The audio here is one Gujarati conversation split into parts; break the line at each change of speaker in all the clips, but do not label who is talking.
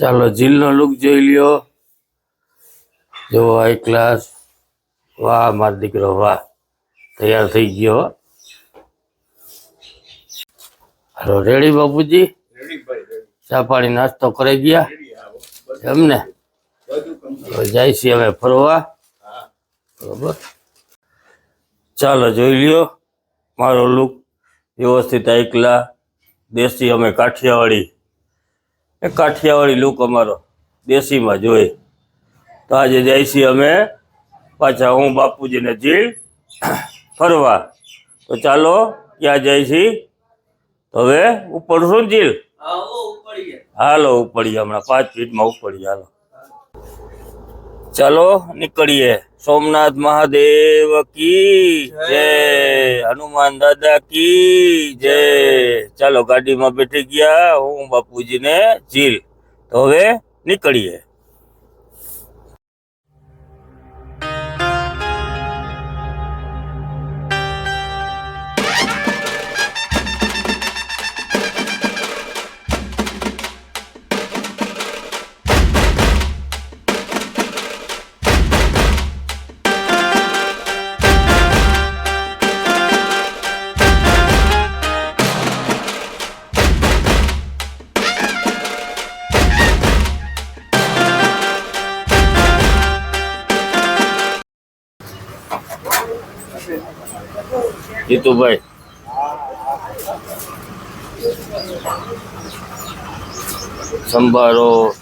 ચાલો, જીલનો લુક જોઈ લ્યો. જો હાઈ ક્લાસ વાહ, માર દીકરો, વાહ. તૈયાર થઈ ગયો. હાલો રેડી બાપુજી? ચા પાણી, નાસ્તો કરી ગયા? એમને? જાય છે હવે ફરવા. બરોબર. ચાલો, જોઈ લ્યો. મારો લુક વ્યવસ્થિત એકલા. દેશી અમે કાઠિયાવાડી એ કાઠિયાવાડી લુક અમારો, દેશીમાં જોઈ તો આજે છીએ અમે પાછા હું બાપુજીને જીલ ફરવા. તો ચાલો, ક્યાં છીએ હવે ઉપર શું જીલ હાલો, ઉપડીએ હમણાં. પાંચ મિનિટમાં ઉપડીએ, હાલો. ચાલો, નીકળીએ. સોમનાથ મહાદેવ કી જય. હનુમાન દાદા કી જય. ચાલો ગાડીમાં બેઠી ગયા હું બાપુજીને ઝીલ. તો હવે નીકળીએ. જીતુભાઈ. સંભારો,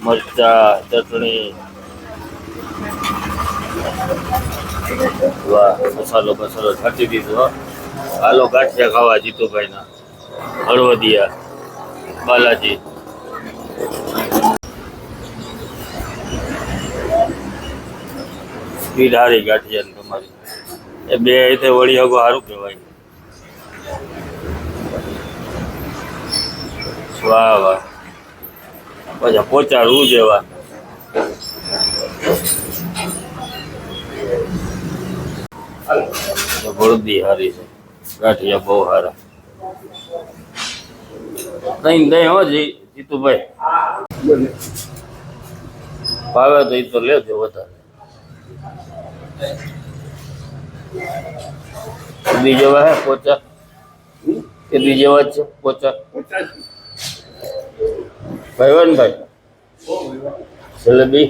મરચા, ચટણી. વાહ, મસાલો મસાલો છાંટી દીધો. હાલો ગાંઠિયા ખાવા જીતુભાઈ ના હળવદિયા, બાલાજી. સ્પીડ હારી ગાંઠિયા તમારી. એ બે રીતે વળી હગો સારું કહેવાય. વાહ વાહ. પછી પોચા રૂ જેવા બળદી હારી છે. ગાંઠિયા બહુ સારા નહીં નહીં હો જી, જીતુભાઈ. ભાવે તો એ તો લેજો વધારે. જેવા હે પોચા. એ બીજો જ છે? પોચા. ભાઈવનભાઈ જલેબી.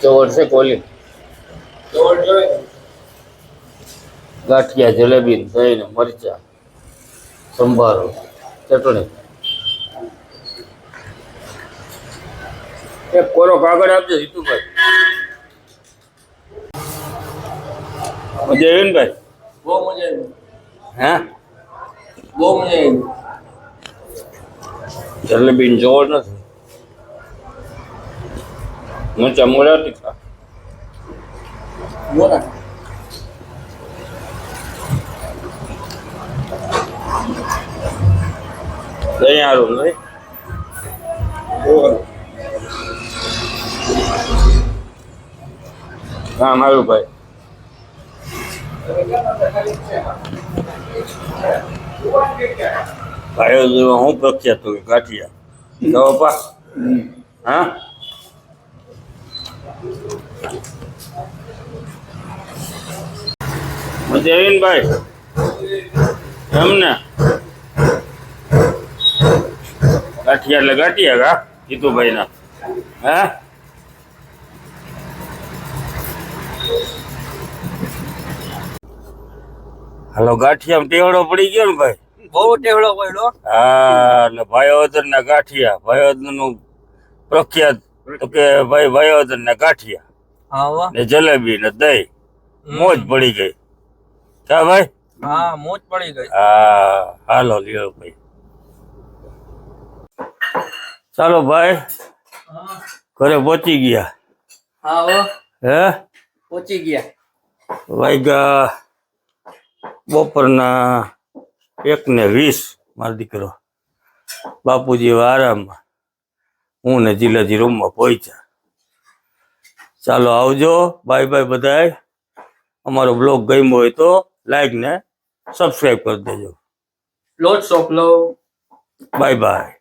ચવડ છે કોલી. ગાંઠિયા, જલેબી, દહીં, મરચા, સંભારો, ચટણી. એક કોરો કાગળ આપજો જીતુભાઈ. મજા આવી ને ભાઈ
બહુ મજા આવી
હે
બહુ મજા આવી
જલેબી ને જોડ નથી મરચા મોડા તીખા
મોટા
દહીં હારું નહીં હા મારું ભાઈ ભાઈઓ હું પ્રખ્યાત હોય? ગાંઠિયા તો પા હા? મજા એમ ને ગાંઠિયા એટલે ગાંઠિયા કા? જીતુભાઈ ના હે? હાલો ગાંઠિયામાં ટેવડો પડી ગયો ને ભાઈ?
બહુ ટેવડો પડ્યો.
હા એટલે ભાયોદર ના ગાંઠિયા ભાયોદરનું પ્રખ્યાત. તો કે ભાઈ ભાયોદર ના ગાંઠિયા ને જલેબી ને દહીં. મોજ પડી ગઈ. કા ભાઈ?
હા મોજ પડી ગઈ.
હા હાલો લ્યો ભાઈ. ચાલો ભાઈ ઘરે પહોંચી ગયા.
હા
હે?
પહોંચી ગયા.
વાગ્યા બપોરના એક ને વીસ મારો દીકરો. બાપુજી આરામમાં હું ને જીલાજી રૂમમાં પહોંચ્યા. ચાલો આવજો બાય બાય બધાય. અમારો બ્લોગ ગમ્યો હોય તો લાઈક ને સબસ્ક્રાઈબ કરી દેજો.
Lots of love
bye bye.